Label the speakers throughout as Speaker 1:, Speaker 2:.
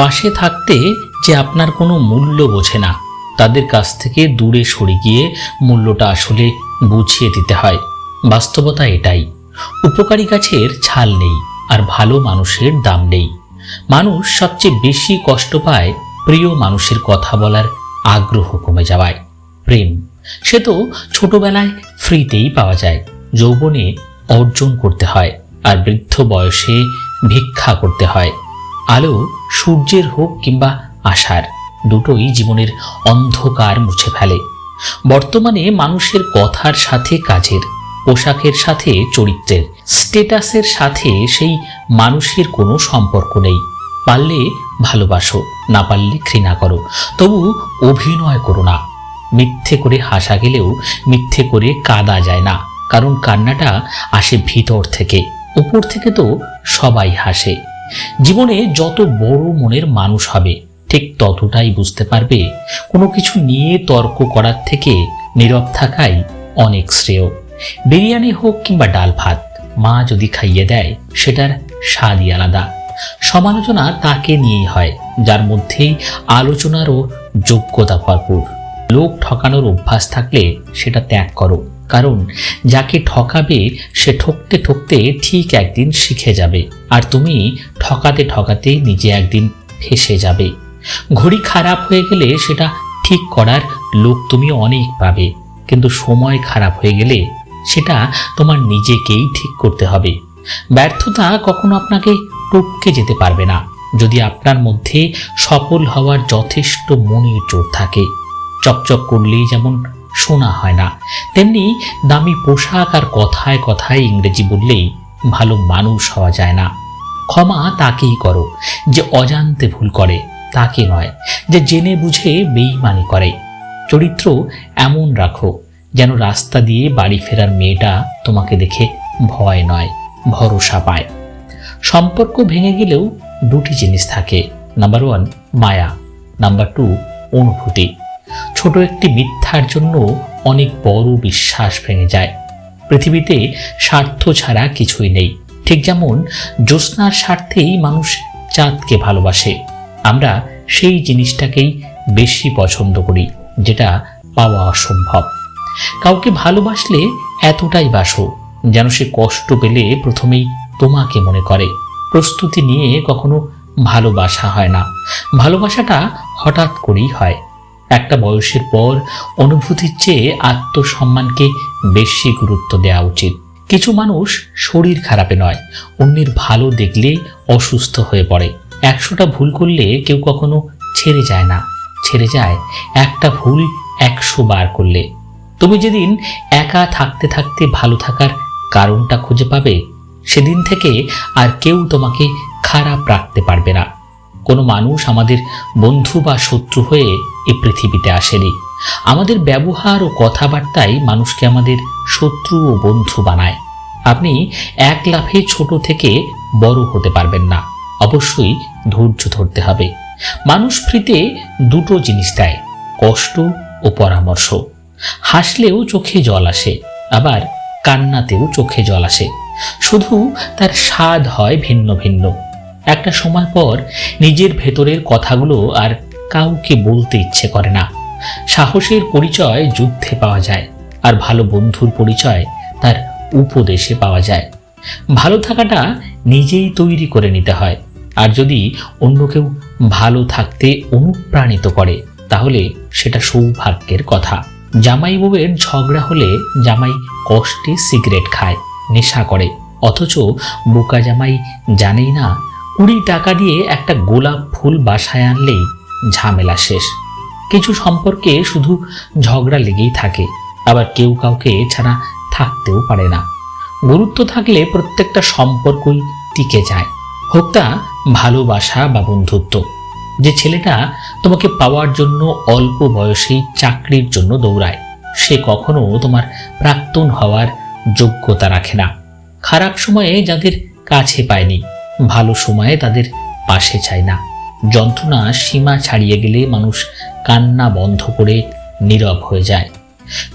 Speaker 1: পাশে থাকতে যে আপনার কোনো মূল্য বোঝে না, তাদের কাছ থেকে দূরে সরে গিয়ে মূল্যটা আসলে বুঝিয়ে দিতে হয়। বাস্তবতা এটাই। উপকারী গাছের ছাল নেই আর ভালো মানুষের দাম নেই। মানুষ সবচেয়ে বেশি কষ্ট পায় প্রিয় মানুষের কথা বলার আগ্রহ কমে যাওয়ায়। প্রেম, সে তো ছোটবেলায় ফ্রিতেই পাওয়া যায়, যৌবনে অর্জন করতে হয় আর বৃদ্ধ বয়সে ভিক্ষা করতে হয়। আলো সূর্যের হোক কিংবা আশার, দুটোই জীবনের অন্ধকার মুছে ফেলে। বর্তমানে মানুষের কথার সাথে কাজের, পোশাকের সাথে চরিত্রের, স্টেটাসের সাথে সেই মানুষের কোনো সম্পর্ক নেই। পারলে ভালোবাসো, না পারলে ঘৃণা করো, তবু অভিনয় করো না। মিথ্যে করে হাসা গেলেও মিথ্যে করে কাঁদা যায় না, কারণ কান্নাটা আসে ভিতর থেকে। উপর থেকে তো সবাই হাসে। জীবনে যত বড় মনের মানুষ হবে, ঠিক ততটাই বুঝতে পারবে কোনো কিছু নিয়ে তর্ক করার থেকে নীরব থাকাই অনেক শ্রেয়। বিরিয়ানি হোক কিংবা ডাল ভাত, মা যদি খাইয়ে দেয়, সেটার স্বাদই আলাদা। সমালোচনা তাকে নিয়েই হয়, যার মধ্যেই আলোচনারও যোগ্যতা ভরপুর। লোক ঠকানোর অভ্যাস থাকলে সেটা ত্যাগ করো। কারণ যাকে ঠকাবে, সে ঠকতে ঠকতে ঠিক একদিন শিখে যাবে। আর তুমি ঠকাতে ঠকাতে নিজে একদিন ফেসে যাবে। ঘড়ি খারাপ হয়ে গেলে সেটা ঠিক করার লোক তুমি অনেক পাবে। কিন্তু সময় খারাপ হয়ে গেলে সেটা তোমার নিজেকেই ঠিক করতে হবে। ব্যর্থতা কখনো আপনাকে টপকে যেতে পারবে না। যদি আপনার মধ্যে সফল হওয়ার যথেষ্ট মনের জোর থাকে, চকচক করলেই যেমন শোনা হয় না। তেমনি দামি পোশাক আর কথায় কথায় ইংরেজি বললেই ভালো মানুষ হওয়া যায় না। ক্ষমা তাকেই করো, যে অজান্তে ভুল করে, তাকে নয়, যে জেনে বুঝে বেইমানি করে। চরিত্র এমন রাখো, যেন রাস্তা দিয়ে বাড়ি ফেরার মেয়েটা তোমাকে দেখে ভয় নয়, ভরসা পায়। সম্পর্ক ভেঙে গেলেও দুটি জিনিস থাকে নাম্বার ওয়ান মায়া নাম্বার টু অনুভূতি। ছোট একটি মিথ্যার জন্য অনেক বড় বিশ্বাস ভেঙে যায়। পৃথিবীতে স্বার্থ ছাড়া কিছুই নেই। ঠিক যেমন জ্যোৎস্নার স্বার্থেই মানুষ চাঁদকে ভালোবাসে। আমরা সেই জিনিসটাকেই বেশি পছন্দ করি, যেটা পাওয়া অসম্ভব। কাউকে ভালোবাসলে এতটাই বাসো, যেন সে কষ্ট পেলে প্রথমেই তোমাকে মনে করে। প্রস্তুতি নিয়ে কখনো ভালোবাসা হয় না। ভালোবাসাটা হঠাৎ করেই হয়। একটা বয়সের পর অনুভূতির চেয়ে আত্মসম্মানকে বেশি গুরুত্ব দেওয়া উচিত। কিছু মানুষ শরীর খারাপে নয়, অন্যের ভালো দেখলে অসুস্থ হয়ে পড়ে। একশোটা ভুল করলে কেউ কখনো ছেড়ে যায় না। ছেড়ে যায়, একটা ভুল একশো বার করলে। তুমি যেদিন একা থাকতে থাকতে ভালো থাকার কারণটা খুঁজে পাবে, সেদিন থেকে আর কেউ তোমাকে খারাপ রাখতে পারবে না। কোনো মানুষ আমাদের বন্ধু বা শত্রু হয়ে এ পৃথিবীতে আসেনি। আমাদের ব্যবহার ও কথাবার্তাই মানুষকে আমাদের শত্রু ও বন্ধু বানায়। আপনি এক লাফে ছোট থেকে বড় হতে পারবেন না। অবশ্যই ধৈর্য ধরতে হবে। মানুষ ফ্রিতে দুটো জিনিস দেয়, কষ্ট ও পরামর্শ। হাসলেও চোখে জল আসে, আবার কান্নাতেও চোখে জল আসে। শুধু তার স্বাদ হয় ভিন্ন ভিন্ন। একটা সময় পর নিজের ভেতরের কথাগুলো আর কাউকে বলতে ইচ্ছে করে না। সাহসের পরিচয় যুদ্ধে পাওয়া যায় আর ভালো বন্ধুর পরিচয় তার উপদেশে পাওয়া যায়। ভালো থাকাটা নিজেই তৈরি করে নিতে হয়। আর যদি অন্য কেউ ভালো থাকতে অনুপ্রাণিত করে, তাহলে সেটা সৌভাগ্যের কথা। জামাই বউয়ের ঝগড়া হলে জামাই কষ্টে সিগারেট খায়, নেশা করে। অথচ বোকা জামাই জানেই না কুড়ি টাকা দিয়ে একটা গোলাপ ফুল বাসায় আনলেই ঝামেলা শেষ। কিছু সম্পর্কে শুধু ঝগড়া লেগেই থাকে, আবার কেউ কাউকে ছাড়া থাকতেও পারে না। গুরুত্ব থাকলে প্রত্যেকটা সম্পর্কই টিকে যায়। হোক তা ভালোবাসা বা বন্ধুত্ব। যে ছেলেটা তোমাকে পাওয়ার জন্য অল্প বয়সেই চাকরির জন্য দৌড়ায়, সে কখনো তোমার প্রাক্তন হওয়ার যোগ্যতা রাখে না। খারাপ সময়ে যাদের কাছে পায়নি ভালো সময়ে তাদের পাশে চায় না। যন্ত্রণা সীমা ছাড়িয়ে গেলে মানুষ কান্না বন্ধ করে নীরব হয়ে যায়।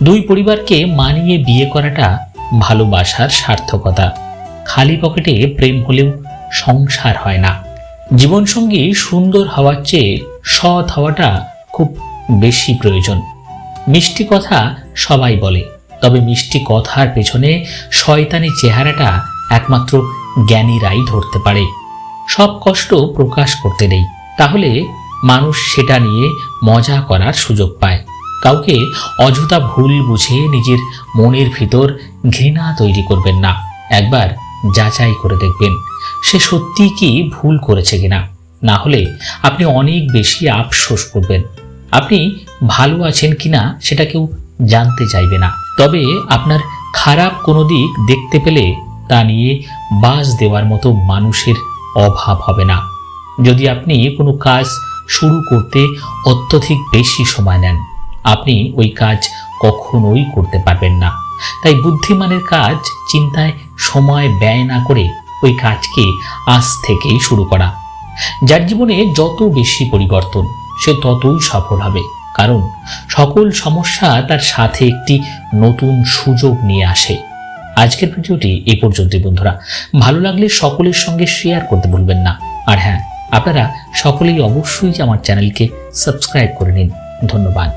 Speaker 1: দুই পরিবারকে মানিয়ে বিয়ে করাটা ভালোবাসার সার্থকতা। খালি পকেটে প্রেম হলেও সংসার হয় না। জীবনসঙ্গী সুন্দর হওয়ার চেয়ে সৎ হওয়াটা খুব বেশি প্রয়োজন। মিষ্টি কথা সবাই বলে, তবে মিষ্টি কথার পেছনে শয়তানি চেহারাটা একমাত্র জ্ঞানীরাই ধরতে পারে। সব কষ্ট প্রকাশ করতে নেই, তাহলে মানুষ সেটা নিয়ে মজা করার সুযোগ পায়। কাউকে অযথা ভুল বুঝে নিজের মনের ভিতর ঘৃণা তৈরি করবেন না। একবার যাচাই করে দেখবেন, সে সত্যিই কি ভুল করেছে কিনা। না হলে আপনি অনেক বেশি আফসোস করবেন। আপনি ভালো আছেন কিনা সেটা কেউ জানতে চাইবে না। তবে আপনার খারাপ কোনো দিক দেখতে পেলে তা নিয়ে বাস দেওয়ার মতো মানুষের অভাব হবে না। যদি আপনি কোনো কাজ শুরু করতে অত্যধিক বেশি সময় নেন, আপনি ওই কাজ কখনোই করতে পারবেন না। তাই বুদ্ধিমানের কাজ চিন্তায় সময় ব্যয় না করে ওই কাজকে আজ থেকেই শুরু করা। যার জীবনে যত বেশি পরিবর্তন, সে ততই সফল হবে। কারণ সকল সমস্যা তার সাথে একটি নতুন সুযোগ নিয়ে আসে। আজকের ভিডিওটি এ পর্যন্তই, বন্ধুরা। ভালো লাগলে সকলের সঙ্গে শেয়ার করতে ভুলবেন না। আর হ্যাঁ আপনারা সকলেই অবশ্যই আমার চ্যানেলকে সাবস্ক্রাইব করে নিন। ধন্যবাদ।